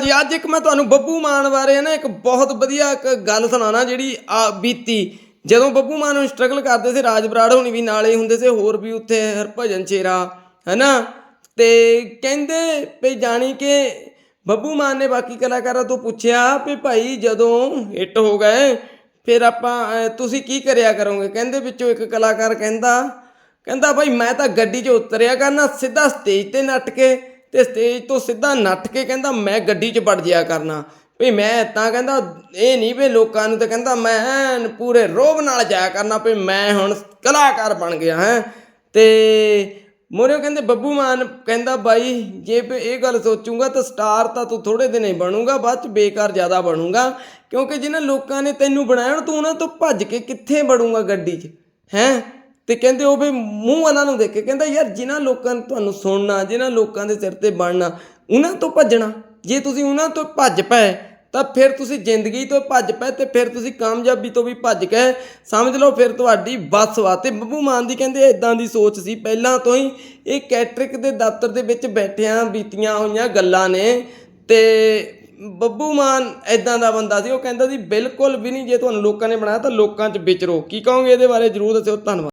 ਜੀ ਅੱਜ ਇੱਕ ਮੈਂ ਤੁਹਾਨੂੰ ਬੱਬੂ ਮਾਨ ਬਾਰੇ ਨਾ ਇੱਕ ਬਹੁਤ ਵਧੀਆ ਇੱਕ ਗੱਲ ਸੁਣਾਉਣਾ ਜਿਹੜੀ ਆ ਬੀਤੀ। ਜਦੋਂ ਬੱਬੂ ਮਾਨ ਨੂੰ ਸਟਰਗਲ ਕਰਦੇ ਸੀ, ਰਾਜ ਬਰਾੜ ਹੋਣੀ ਵੀ ਨਾਲੇ ਹੁੰਦੇ ਸੀ, ਹੋਰ ਵੀ ਉੱਥੇ ਹਰਭਜਨ ਚੇਰਾ, ਹੈਨਾ? ਤੇ ਕਹਿੰਦੇ ਵੀ ਜਾਣੀ ਕਿ ਬੱਬੂ ਮਾਨ ਨੇ ਬਾਕੀ ਕਲਾਕਾਰਾਂ ਤੋਂ ਪੁੱਛਿਆ ਵੀ ਭਾਈ ਜਦੋਂ ਹਿੱਟ ਹੋ ਗਏ, ਫਿਰ ਆਪਾਂ ਤੁਸੀਂ ਕੀ ਕਰਿਆ ਕਰੋਗੇ? ਕਹਿੰਦੇ ਵਿੱਚੋਂ ਇੱਕ ਕਲਾਕਾਰ ਕਹਿੰਦਾ ਕਹਿੰਦਾ ਭਾਈ ਮੈਂ ਤਾਂ ਗੱਡੀ 'ਚ ਉਤਰਿਆ ਕਰਨਾ, ਸਿੱਧਾ ਸਟੇਜ ਤੇ ਨੱਟ ਕੇ ਤੇ ਸਟੇਜ ਤੋਂ ਸਿੱਧਾ ਨੱਠ ਕੇ ਕਹਿੰਦਾ, ਮੈਂ ਗੱਡੀ 'ਚ ਵੜ ਜਿਆ ਕਰਨਾ। ਵੀ ਮੈਂ ਤਾਂ ਕਹਿੰਦਾ, ਇਹ ਨਹੀਂ ਵੀ ਲੋਕਾਂ ਨੂੰ ਤਾਂ ਕਹਿੰਦਾ, ਮੈਂ ਪੂਰੇ ਰੋਬ ਨਾਲ ਜਾਇਆ ਕਰਨਾ ਵੀ ਮੈਂ ਹੁਣ ਕਲਾਕਾਰ ਬਣ ਗਿਆ ਹੈ। ਤੇ ਮੋਰੇ ਕਹਿੰਦੇ, ਬੱਬੂ ਮਾਨ ਕਹਿੰਦਾ, ਬਾਈ, ਜੇ ਵੀ ਇਹ ਗੱਲ ਸੋਚੂਗਾ ਤਾਂ ਸਟਾਰ ਤਾਂ ਤੂੰ ਥੋੜੇ ਦਿਨ ਹੀ ਬਣੂਗਾ, ਬਾਅਦ ਚ ਬੇਕਾਰ ਜ਼ਿਆਦਾ ਬਣੂਗਾ, ਕਿਉਂਕਿ ਜਿਹਨਾਂ ਲੋਕਾਂ ਨੇ ਤੈਨੂੰ ਬਣਾਇਆ ਤੂੰ ਉਹਨਾਂ ਤੋਂ ਭੱਜ ਕੇ ਕਿੱਥੇ ਵੜੂਗਾ ਗੱਡੀ 'ਚ? ਹੈਂ? ਤੇ ਕਹਿੰਦੇ ਉਹ ਵੀ ਮੂੰਹ ਵਾਲਾ ਨੂੰ ਦੇਖ ਕੇ ਕਹਿੰਦਾ ਯਾਰ ਜਿਨ੍ਹਾਂ ਲੋਕਾਂ ਨੇ ਤੁਹਾਨੂੰ ਸੁਣਨਾ, ਜਿਨ੍ਹਾਂ ਲੋਕਾਂ ਦੇ ਸਿਰ ਤੇ ਬਣਨਾ, ਉਹਨਾਂ ਤੋਂ ਭੱਜਣਾ। ਜੇ ਤੁਸੀਂ ਉਹਨਾਂ ਤੋਂ ਭੱਜ ਪਏ, ਤਾਂ ਫਿਰ ਤੁਸੀਂ ਜ਼ਿੰਦਗੀ ਤੋਂ ਭੱਜ ਪਏ ਤੇ ਫਿਰ ਤੁਸੀਂ ਕਾਮਯਾਬੀ ਤੋਂ ਵੀ ਭੱਜ ਗਏ ਸਮਝ ਲਓ ਫਿਰ ਤੁਹਾਡੀ ਬੱਸ ਵਾ। ਤੇ ਬੱਬੂ ਮਾਨ ਦੀ ਕਹਿੰਦੇ ਇਦਾਂ ਦੀ ਸੋਚ ਸੀ, ਪਹਿਲਾਂ ਤੋਂ ਹੀ ਇਹ ਕੈਟਰਿਕ ਦੇ ਦਫ਼ਤਰ ਦੇ ਵਿੱਚ ਬੈਠਿਆਂ ਬੀਤੀਆਂ ਹੋਈਆਂ ਗੱਲਾਂ ਨੇ। ਤੇ ਬੱਬੂ ਮਾਨ ਇਦਾਂ ਦਾ ਬੰਦਾ ਸੀ, ਉਹ ਕਹਿੰਦਾ ਸੀ ਬਿਲਕੁਲ ਵੀ ਨਹੀਂ, ਜੇ ਤੁਹਾਨੂੰ ਲੋਕਾਂ ਨੇ ਬਣਾਇਆ ਤਾਂ ਲੋਕਾਂ 'ਚ ਵਿਚਰੋ। ਕੀ ਕਹੋਗੇ ਇਹਦੇ ਬਾਰੇ? ਜਰੂਰ ਦੱਸਿਓ। ਧੰਨਵਾਦ।